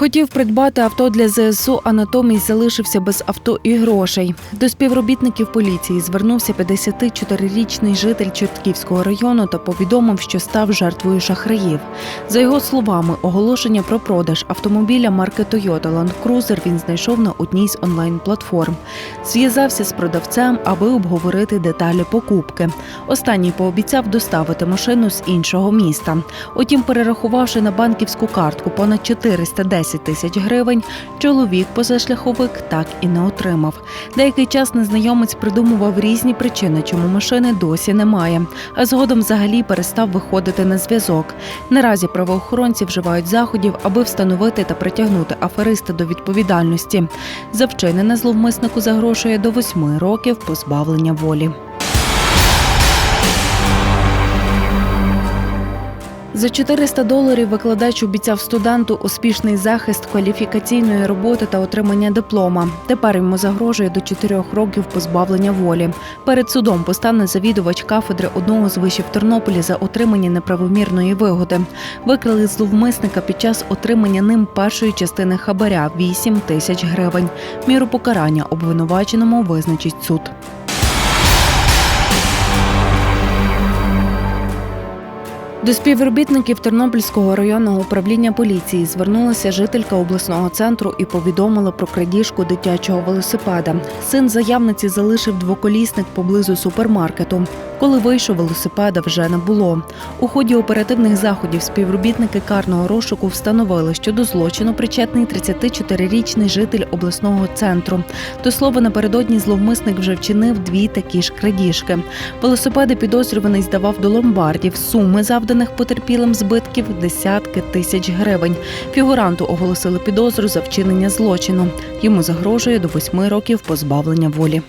Хотів придбати авто для ЗСУ, а натомість залишився без авто і грошей. До співробітників поліції звернувся 54-річний житель Чортківського району та повідомив, що став жертвою шахраїв. За його словами, оголошення про продаж автомобіля марки Toyota Land Cruiser він знайшов на одній з онлайн-платформ. Зв'язався з продавцем, аби обговорити деталі покупки. Останній пообіцяв доставити машину з іншого міста. Утім, перерахувавши на банківську картку понад 410 тисяч гривень, чоловік позашляховик так і не отримав. Деякий час незнайомець придумував різні причини, чому машини досі немає, а згодом взагалі перестав виходити на зв'язок. Наразі правоохоронці вживають заходів, аби встановити та притягнути афериста до відповідальності. За вчинене зловмиснику загрошує до восьми років позбавлення волі. За 400 доларів викладач обіцяв студенту успішний захист кваліфікаційної роботи та отримання диплома. Тепер йому загрожує до 4 років позбавлення волі. Перед судом постане завідувач кафедри одного з вишів Тернополі за отримання неправомірної вигоди. Викрили зловмисника під час отримання ним першої частини хабаря 8 тисяч гривень. Міру покарання обвинуваченому визначить суд. До співробітників Тернопільського районного управління поліції звернулася жителька обласного центру і повідомила про крадіжку дитячого велосипеда. Син заявниці залишив двоколісник поблизу супермаркету. Коли вийшов, велосипеда вже не було. У ході оперативних заходів співробітники карного розшуку встановили, що до злочину причетний 34-річний житель обласного центру. До слова, напередодні зловмисник вже вчинив дві такі ж крадіжки. Велосипеди підозрюваний здавав до ломбардів. Суми завданих потерпілим збитків десятки тисяч гривень. Фігуранту оголосили підозру за вчинення злочину. Йому загрожує до восьми років позбавлення волі.